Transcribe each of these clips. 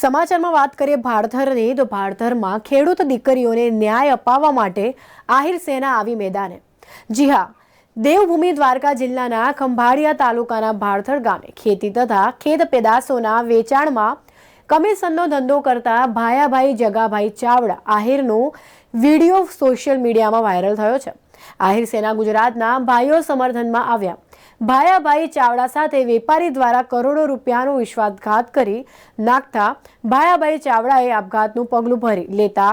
સમાચારમાં વાત કરીએ ભાડધરની તો ભાડધરમાં ખેડૂત દીકરીઓને ન્યાય અપાવવા માટે આહિર સેના આવી મેદાને. જી હા, દેવભૂમિ દ્વારકા જિલ્લાના ખંભાળિયા તાલુકાના ભાડધર ગામે ખેતી તથા ખેત પેદાશોના વેચાણમાં કમિશનનો ધંધો કરતા ભાયાભાઈ જગાભાઈ ચાવડા આહિરનો વીડિયો સોશિયલ મીડિયામાં વાયરલ થયો છે. આહિર સેના ગુજરાતના ભાઈઓ સમર્થનમાં આવ્યા. ભાયાભાઈ ચાવડા સાથે વેપારી દ્વારા કરોડો રૂપિયાનો વિશ્વાસઘાત કરી નાખતા ભાયાભાઈ ચાવડાએ આપઘાતનું પગલું ભરી લેતા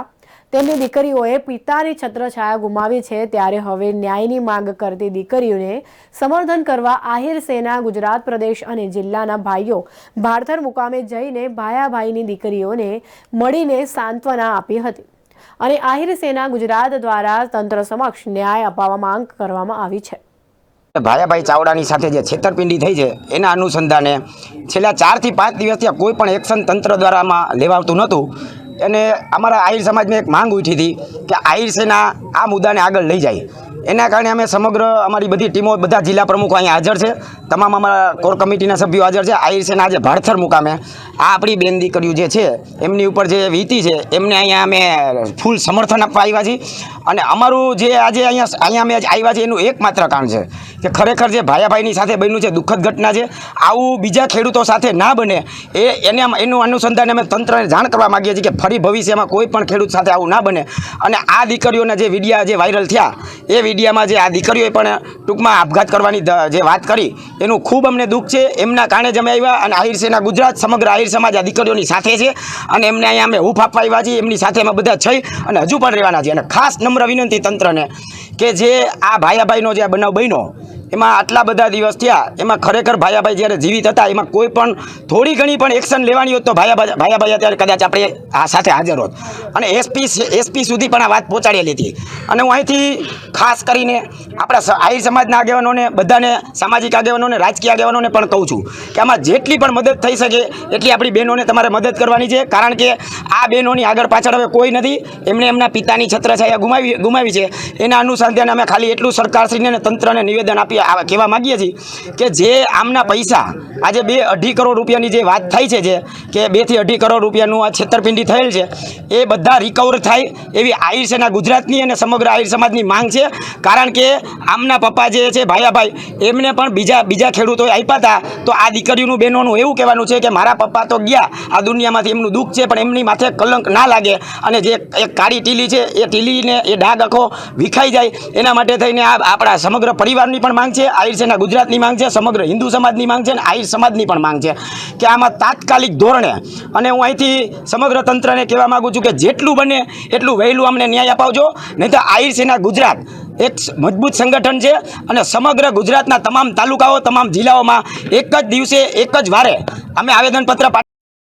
તેમની દીકરીઓએ પિતાની છત્રછાયા ગુમાવી છે. ત્યારે હવે ન્યાયની માંગ કરતી દીકરીઓને સમર્થન કરવા આહિર સેના, ગુજરાત પ્રદેશ અને જિલ્લાના ભાઈઓ ભારથર મુકામે જઈને ભાયાભાઈની દીકરીઓને મળીને સાંત્વના આપી હતી અને આહિર સેના, ગુજરાત દ્વારા તંત્ર સમક્ષ ન્યાય અપાવવા માંગ કરવામાં આવી છે. ભાયાભાઈ ચાવડાની સાથે જે છેતરપિંડી થઈ છે, એના અનુસંધાને છેલ્લા ચારથી પાંચ દિવસથી કોઈ પણ એક્શન તંત્ર દ્વારામાં લેવાતું નહોતું. અને અમારા આહિર સમાજમાં એક માંગ ઉઠી હતી કે આહિર સેના આ મુદ્દાને આગળ લઈ જાય. એના કારણે અમે સમગ્ર અમારી બધી ટીમો, બધા જિલ્લા પ્રમુખો અહીંયા હાજર છે. તમામ અમારા કોર કમિટીના સભ્યો હાજર છે. આહિર સેના આજે ભાડથર મુકામે આ આપણી બેન દીકરીઓ જે છે, એમની ઉપર જે વીતી છે, એમને અહીંયા અમે ફૂલ સમર્થન આપવા આવ્યા છીએ. અને અમારું જે આજે અહીંયા અહીંયા અમે આવ્યા છીએ, એનું એકમાત્ર કારણ છે કે ખરેખર જે ભાયાભાઈની સાથે બન્યું છે, દુઃખદ ઘટના છે, આવું બીજા ખેડૂતો સાથે ના બને, એ એને એનું અનુસંધાન અમે તંત્રને જાણ કરવા માગીએ છીએ કે ફરી ભવિષ્યમાં કોઈ પણ ખેડૂત સાથે આવું ના બને. અને આ દીકરીઓના જે વિડીયા જે વાયરલ થયા, એ વિડીયામાં જે આ દીકરીઓએ પણ ટૂંકમાં આપઘાત કરવાની જે વાત કરી, એનું ખૂબ અમને દુઃખ છે. એમના કારણે જ અમે આવ્યા અને આહિર ગુજરાત, સમગ્ર આહિર સમાજ આ દીકરીઓની સાથે છે અને એમને અહીંયા અમે હૂફ આપવા આવ્યા છીએ. એમની સાથે અમે બધા છઈ અને હજુ પણ રહેવાના છીએ. અને ખાસ નમ્ર વિનંતી તંત્રને કે જે આ ભાયાભાઈનો જે આ બનાવ બન્યો એમાં આટલા બધા દિવસ થયા, એમાં ખરેખર ભાયાભાઈ જ્યારે જીવિત હતા, એમાં કોઈ પણ થોડી ઘણી પણ એક્શન લેવાની હોત તો ભાયાભાઈ ભાયાભાઈ અત્યારે કદાચ આપણે આ સાથે હાજર હોત. અને એસપી એસપી સુધી પણ આ વાત પહોંચાડેલી હતી. અને હું અહીંથી ખાસ કરીને આપણા આહિર સમાજના આગેવાનોને, બધાને, સામાજિક આગેવાનોને, રાજકીય આગેવાનોને પણ કહું છું કે આમાં જેટલી પણ મદદ થઈ શકે એટલી આપણી બહેનોને તમારે મદદ કરવાની છે. કારણ કે આ બહેનોની આગળ પાછળ હવે કોઈ નથી. એમણે એમના પિતાની છત્રછાયા ગુમાવી ગુમાવી છે. એના અનુસંધાને અમે ખાલી એટલું સરકારશ્રીને તંત્રને નિવેદન આપી આ કહેવા માગીએ છીએ કે જે આમના પૈસા આજે બે અઢી કરોડ રૂપિયાની જે વાત થઈ છે જે, કે બેથી અઢી કરોડ રૂપિયાનું આ છેતરપિંડી થયેલ છે, એ બધા રિકવર થાય એવી આહિર સેના ગુજરાતની અને સમગ્ર આહિર સમાજની માંગ છે. કારણ કે આમના પપ્પા જે છે ભાયાભાઈ, એમને પણ બીજા બીજા ખેડૂતોએ આપ્યા હતા. તો આ દીકરીઓનું બહેનોનું એવું કહેવાનું છે કે મારા પપ્પા તો ગયા, આ દુનિયામાંથી એમનું દુઃખ છે, પણ એમની માથે કલંક ના લાગે. અને જે એક કાળી ટીલી છે, એ ટીલીને એ ડાઘ આખો વિખાઈ જાય. એના માટે થઈને આ આપણા સમગ્ર પરિવારની પણ માંગ છે, આહિર સેના ગુજરાતની માંગ છે, સમગ્ર હિન્દુ સમાજની માંગ છે અને આહિર સમાજની પણ માંગ છે. કે આમાં તાત્કાલિક ધોરણે, અને હું અહીંથી સમગ્ર તંત્રને કહેવા માગું છું કે જેટલું બને એટલું વહેલું અમને ન્યાય અપાવજો નહીં તો આહિર સેના ગુજરાત એક મજબૂત સંગઠન છે અને સમગ્ર ગુજરાતના તમામ તાલુકાઓ, તમામ જિલ્લાઓમાં એક જ દિવસે, એક જ વારે અમે આવેદનપત્ર